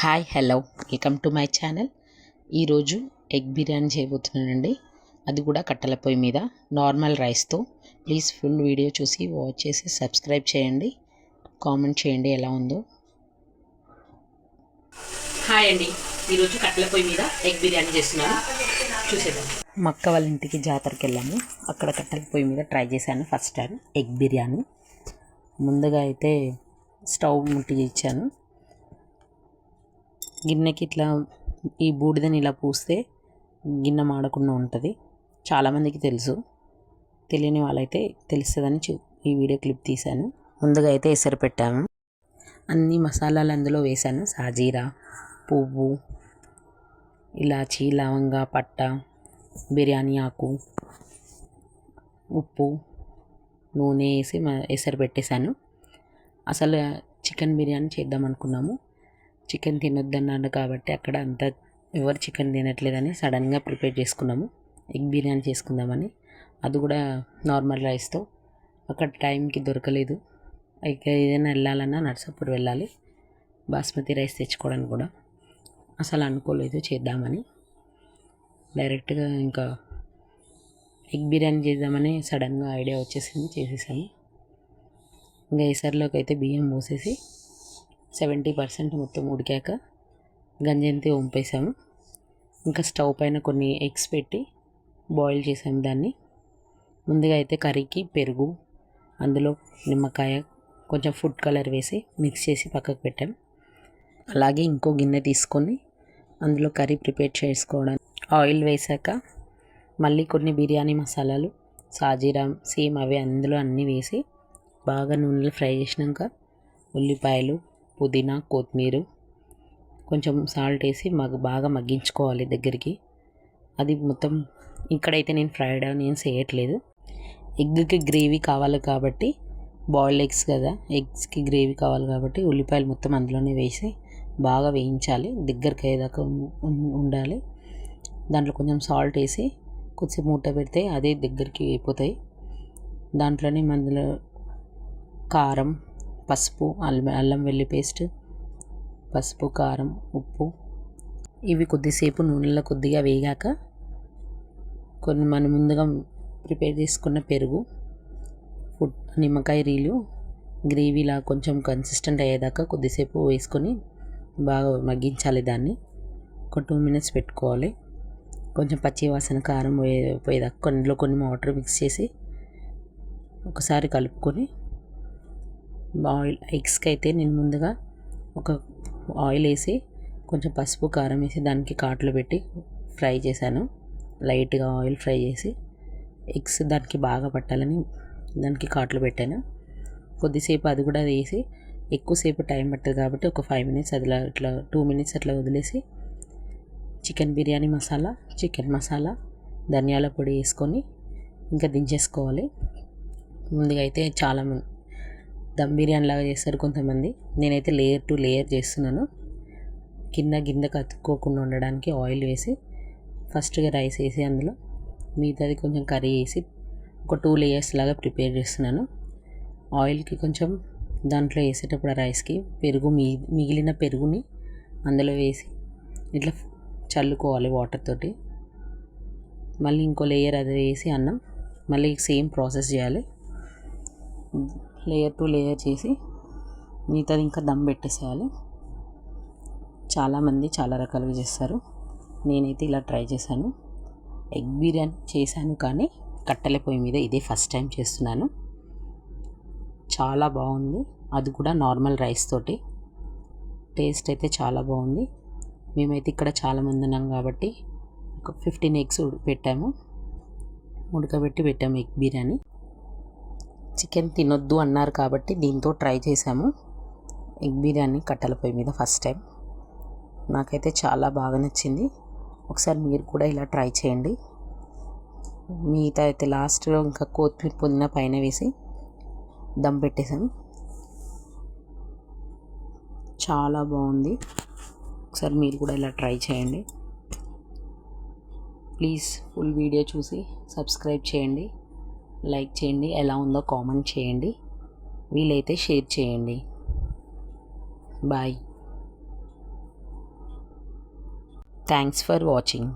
Hi hello. Welcome to my channel. ఈరోజు egg biryani చేయబోతున్నానండి. అది కూడా కట్టెల పొయ్యి మీద నార్మల్ రైస్తో ప్లీజ్ ఫుల్ వీడియో చూసి వాచ్ చేసి సబ్స్క్రైబ్ చేయండి. కామెంట్ చేయండి ఎలా ఉందో. హాయ్ అండి. ఈరోజు కట్టెల పొయ్యి మీద ఎగ్ బిర్యానీ చేస్తున్నాను. చూసేద్దాం. మక్క వాళ్ళ ఇంటికి జాతరకి వెళ్ళాము. అక్కడ కట్టెల పొయ్యి మీద ట్రై చేశాను ఫస్ట్ టైం ఎగ్ బిర్యానీ. ముందుగా అయితే స్టవ్ ముట్టి ఇచ్చాను. గిన్నెకి ఇట్లా ఈ బూడిదని ఇలా పూస్తే గిన్నె మాడకుండా ఉంటుంది. చాలామందికి తెలుసు. తెలియని వాళ్ళైతే తెలుస్తుందని చూ ఈ వీడియో క్లిప్ తీశాను. ముందుగా అయితే ఎసరు పెట్టాము. అన్ని మసాలాలు అందులో వేశాను. సాజీరా పువ్వు ఇలాచీ లవంగా పట్ట బిర్యానీ ఆకు ఉప్పు నూనె వేసి ఎసరు పెట్టేశాను. అసలు చికెన్ బిర్యానీ చేద్దాం అనుకున్నాము. చికెన్ తినొద్దన్నాడు కాబట్టి అక్కడ అంత ఎవరు చికెన్ తినట్లేదని సడన్గా ప్రిపేర్ చేసుకున్నాము. ఎగ్ బిర్యానీ చేసుకుందామని. అది కూడా నార్మల్ రైస్తో. అక్కడ టైంకి దొరకలేదు. ఇక ఏదైనా వెళ్ళాలన్నా నర్సాపూర్ వెళ్ళాలి. బాస్మతి రైస్ తెచ్చుకోవడానికి కూడా. అసలు అనుకోలేదు చేద్దామని. డైరెక్ట్గా ఇంకా ఎగ్ బిర్యానీ చేద్దామని సడన్గా ఐడియా వచ్చేసింది చేసేసాము. ఇంకా ఈసారిలోకి అయితే బియ్యం పోసేసి సెవెంటీ పర్సెంట్ మొత్తం ఉడికాక గంజంతి వంపేసాము. ఇంకా స్టవ్ పైన కొన్ని ఎగ్స్ పెట్టి బాయిల్ చేసాము దాన్ని. ముందుగా అయితే కర్రీకి పెరుగు అందులో నిమ్మకాయ కొంచెం ఫుడ్ కలర్ వేసి మిక్స్ చేసి పక్కకు పెట్టాం. అలాగే ఇంకో గిన్నె తీసుకొని అందులో కర్రీ ప్రిపేర్ చేసుకోవడానికి ఆయిల్ వేసాక మళ్ళీ కొన్ని బిర్యానీ మసాలాలు సాజీరామ్ సేమ్ అవి అందులో అన్నీ వేసి బాగా నూనెలో ఫ్రై చేసినాక ఉల్లిపాయలు పుదీనా కొత్తిమీర కొంచెం సాల్ట్ వేసి మగ బాగా మగ్గించుకోవాలి దగ్గరికి. అది మొత్తం ఇక్కడైతే నేను ఫ్రైడ్ నేను చేయట్లేదు. ఎగ్కి గ్రేవీ కావాలి కాబట్టి బాయిల్డ్ ఎగ్స్ కదా ఎగ్స్కి గ్రేవీ కావాలి కాబట్టి ఉల్లిపాయలు మొత్తం అందులోనే వేసి బాగా వేయించాలి. దగ్గరికి అయ్యేదాకా ఉండాలి. దాంట్లో కొంచెం సాల్ట్ వేసి కొద్దిసేపు మూట పెడితే అదే దగ్గరికి అయిపోతాయి. దాంట్లోనే మందులో కారం పసుపు అల్లం అల్లం వెల్లి పేస్ట్ పసుపు కారం ఉప్పు. ఇవి కొద్దిసేపు నూనెలో కొద్దిగా వేగాక కొన్ని మనం ముందుగా ప్రిపేర్ చేసుకున్న పెరుగు ఫుడ్ నిమ్మకాయ రీలు గ్రేవీలా కొంచెం కన్సిస్టెంట్ అయ్యేదాకా కొద్దిసేపు వేసుకొని బాగా మగ్గించాలి దాన్ని. ఒక టూ మినిట్స్ పెట్టుకోవాలి. కొంచెం పచ్చి వాసన కారం పోయే పోయేదాకా కొన్నిలో కొన్ని వాటర్ మిక్స్ చేసి ఒకసారి కలుపుకొని ఆయిల్ ఎగ్స్కి అయితే నేను ముందుగా ఒక ఆయిల్ వేసి కొంచెం పసుపు కారం వేసి దానికి కాట్లు పెట్టి ఫ్రై చేశాను. లైట్గా ఆయిల్ ఫ్రై చేసి ఎగ్స్ దానికి బాగా పట్టాలని దానికి కాట్లు పెట్టాను. కొద్దిసేపు అది కూడా వేసి ఎక్కువసేపు టైం పట్టదు కాబట్టి ఒక ఫైవ్ మినిట్స్ అదిలా ఇట్లా టూ మినిట్స్ అట్లా వదిలేసి చికెన్ బిర్యానీ మసాలా చికెన్ మసాలా ధనియాల పొడి వేసుకొని ఇంకా దించేసుకోవాలి. ముందుగా అయితే చాలా దమ్ బిర్యానీ లాగా చేస్తారు కొంతమంది. నేనైతే లేయర్ టు లేయర్ చేస్తున్నాను. కింద గింద కత్తుకోకుండా ఉండడానికి ఆయిల్ వేసి ఫస్ట్గా రైస్ వేసి అందులో మిగతాది కొంచెం కర్రీ వేసి ఒక టూ లేయర్స్ లాగా ప్రిపేర్ చేస్తున్నాను. ఆయిల్కి కొంచెం దాంట్లో వేసేటప్పుడు ఆ రైస్కి పెరుగు మిగి మిగిలిన పెరుగుని అందులో వేసి ఇట్లా చల్లుకోవాలి వాటర్ తోటి. మళ్ళీ ఇంకో లేయర్ అది వేసి అన్నం మళ్ళీ సేమ్ ప్రాసెస్ చేయాలి. లేయర్ టు లేయర్ చేసి మిగతాది ఇంకా దమ్ పెట్టేసేయాలి. చాలామంది చాలా రకాలుగా చేస్తారు. నేనైతే ఇలా ట్రై చేశాను. ఎగ్ బిర్యానీ చేశాను కానీ కట్టెల పొయ్యి మీద ఇదే ఫస్ట్ టైం చేస్తున్నాను. చాలా బాగుంది. అది కూడా నార్మల్ రైస్ తోటి. టేస్ట్ అయితే చాలా బాగుంది. మేమైతే ఇక్కడ చాలామంది ఉన్నాం కాబట్టి ఒక ఫిఫ్టీన్ ఎగ్స్ పెట్టాము. ఉడకబెట్టి పెట్టాము ఎగ్ బిర్యానీ. చికెన్ తినొద్దు అన్నారు కాబట్టి దీంతో ట్రై చేశాము. ఎగ్ బిర్యానీ కట్టెల పొయ్యి మీద ఫస్ట్ టైం. నాకైతే చాలా బాగా నచ్చింది. ఒకసారి మీరు కూడా ఇలా ట్రై చేయండి. మిగతా అయితే లాస్ట్లో ఇంకా కొత్తిమీర పుదీనా పైన వేసి దమ్ పెట్టేసాం చాలా బాగుంది. ఒకసారి మీరు కూడా ఇలా ట్రై చేయండి. ప్లీజ్ ఫుల్ వీడియో చూసి సబ్స్క్రైబ్ చేయండి. లైక్ చేయండి ఎలా ఉందో కామెంట్ చేయండి. వీలైతే షేర్ చేయండి. బాయ్. Thanks for watching.